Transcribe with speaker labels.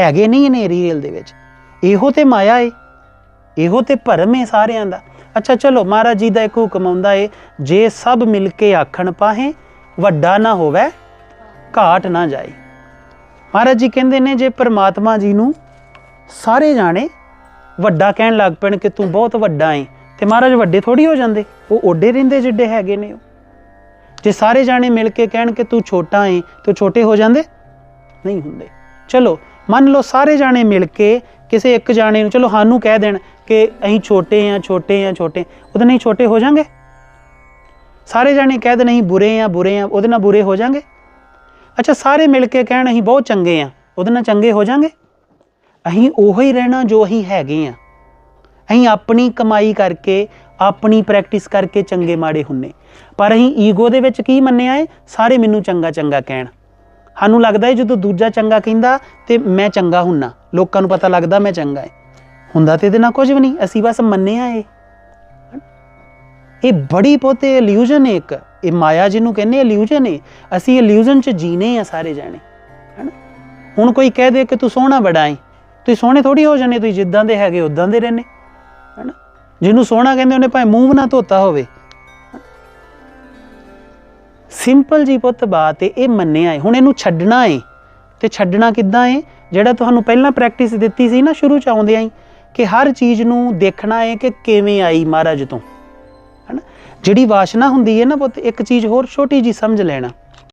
Speaker 1: ਹੈਗੇ ਨਹੀਂ ਹਨੇਰੀ ਰੇਲ ਦੇ ਵਿੱਚ। ਇਹੋ ਤੇ ਮਾਇਆ ਏ। ਇਹੋ ਤੇ ਭਰਮ ਏ ਸਾਰਿਆਂ ਦਾ। ਅੱਛਾ, ਚਲੋ, ਮਹਾਰਾਜ ਜੀ ਦਾ ਇੱਕ ਹੁਕਮ ਆਉਂਦਾ ਏ, ਜੇ ਸਭ ਮਿਲ ਕੇ ਆਖਣ ਪਾਹੇ, ਵੱਡਾ ਨਾ ਹੋਵੇ, ਘਾਟ ਨਾ ਜਾਏ। ਮਹਾਰਾਜ ਜੀ ਕਹਿੰਦੇ ਨੇ, ਜੇ ਪ੍ਰਮਾਤਮਾ ਜੀ ਨੂੰ ਸਾਰੇ ਜਾਣੇ ਵੱਡਾ ਕਹਿਣ ਲੱਗ ਪੈਣ ਕਿ ਤੂੰ ਬਹੁਤ ਵੱਡਾ ਏ, ਤੇ ਮਹਾਰਾਜ ਵੱਡੇ ਥੋੜੀ ਹੋ ਜਾਂਦੇ। ਉਹ ਓਡੇ ਰਹਿੰਦੇ ਜਿੱਡੇ ਹੈਗੇ ਨੇ ਉਹ। ਜੇ ਸਾਰੇ ਜਾਣੇ ਮਿਲ ਕੇ ਕਹਿਣ ਕਿ ਤੂੰ ਛੋਟਾ ਏ, ਤੂੰ ਛੋਟੇ ਹੋ ਜਾਂਦੇ, ਨਹੀਂ ਹੁੰਦੇ। ਚਲੋ ਮੰਨ ਲਓ ਸਾਰੇ ਜਾਣੇ ਮਿਲ ਕੇ ਕਿਸੇ ਇੱਕ ਜਾਣੇ ਨੂੰ, ਚਲੋ ਸਾਨੂੰ ਕਹਿ ਦੇਣ ਕਿ ਅਸੀਂ ਛੋਟੇ ਆ ਛੋਟੇ ਆ ਛੋਟੇ, ਉਹਦੇ ਨਹੀਂ ਛੋਟੇ ਹੋ ਜਾਾਂਗੇ। ਸਾਰੇ ਜਾਣੇ ਕਹਿ ਦੇਣ ਅਸੀਂ ਬੁਰੇ ਆ ਬੁਰੇ ਆ ਉਹਦੇ ਨਾਲ ਬੁਰੇ ਹੋ ਜਾਾਂਗੇ। ਅੱਛਾ, ਸਾਰੇ ਮਿਲ ਕੇ ਕਹਿਣ ਅਸੀਂ ਬਹੁਤ ਚੰਗੇ ਆ ਉਹਦੇ ਨਾਲ ਚੰਗੇ ਹੋ ਜਾਾਂਗੇ। ਅਸੀਂ ਉਹੋ ਹੀ ਰਹਿਣਾ ਜੋ ਅਸੀਂ ਹੈਗੇ ਆ ਅਸੀਂ ਆਪਣੀ ਕਮਾਈ ਕਰਕੇ, ਆਪਣੀ ਪ੍ਰੈਕਟਿਸ ਕਰਕੇ ਚੰਗੇ ਮਾੜੇ ਹੁੰਨੇ। ਪਰ ਅਸੀਂ ਈਗੋ ਦੇ ਵਿੱਚ ਕੀ ਮੰਨਿਆ ਏ? ਸਾਰੇ ਮੈਨੂੰ ਚੰਗਾ ਚੰਗਾ ਕਹਿਣ। ਸਾਨੂੰ ਲੱਗਦਾ ਹੈ ਜਦੋਂ ਦੂਜਾ ਚੰਗਾ ਕਹਿੰਦਾ ਤੇ ਮੈਂ ਚੰਗਾ ਹੁੰਨਾ। ਲੋਕਾਂ ਨੂੰ ਪਤਾ ਲੱਗਦਾ ਮੈਂ ਚੰਗਾ ਹੈ ਹੁੰਦਾ ਤੇ ਇਹਦੇ ਨਾਲ ਕੁਝ ਵੀ ਨਹੀਂ, ਅਸੀਂ ਬਸ ਮੰਨਿਆ ਏ ਇਹ। ਬੜੀ ਬਹੁਤੇ ਇਲੂਜਨ ਏ ਇੱਕ। ਇਹ ਮਾਇਆ ਜਿਹਨੂੰ ਕਹਿੰਦੇ ਇਲੂਜਨ ਏ। ਅਸੀਂ ਇਲੂਜਨ ਚ ਜੀਨੇ ਆ ਸਾਰੇ ਜਾਣੇ। ਹਨਾ? ਹੁਣ ਕੋਈ ਕਹਿ ਦੇ ਕਿ ਤੂੰ ਸੋਹਣਾ ਬੜਾ ਏ। ਤੁਸੀਂ ਸੋਹਣੇ ਥੋੜੀ ਹੋ ਜਾਣੇ, ਤੁਸੀਂ ਜਿੱਦਾਂ ਦੇ ਹੈਗੇ ਉਦਾਂ ਦੇ ਰਹਿੰਦੇ। ਹਨਾ? ਜਿਹਨੂੰ ਸੋਹਣਾ ਕਹਿੰਦੇ ਉਹਨੇ ਭਾਵੇਂ ਮੂੰਹ ਵੀ ਨਾ ਧੋਤਾ ਹੋਵੇ। ਸਿੰਪਲ ਜੀ ਪੁੱਤ ਬਾਤ ਏ, ਇਹ ਮੰਨਿਆ ਏ, ਹੁਣ ਇਹਨੂੰ ਛੱਡਣਾ ਏ। ਤੇ ਛੱਡਣਾ ਕਿੱਦਾਂ ਏ? ਜਿਹੜਾ ਤੁਹਾਨੂੰ ਪਹਿਲਾਂ ਪ੍ਰੈਕਟਿਸ ਦਿੱਤੀ ਸੀ ਨਾ, ਸ਼ੁਰੂ ਚ ਆਉਂਦਿਆਂ ਹੀ, ਕਿ ਹਰ ਚੀਜ਼ ਨੂੰ ਦੇਖਣਾ ਏ ਕਿ ਕਿਵੇਂ ਆਈ ਮਹਾਰਾਜ ਤੋਂ। ਹਨਾ? ਜਿਹੜੀ ਵਾਸ਼ਨਾ ਹੁੰਦੀ ਹੈ ਨਾ ਪੁੱਤ, ਇੱਕ ਚੀਜ਼ ਹੋਰ ਛੋਟੀ ਜੀ ਸਮਝ ਲੈਣਾ।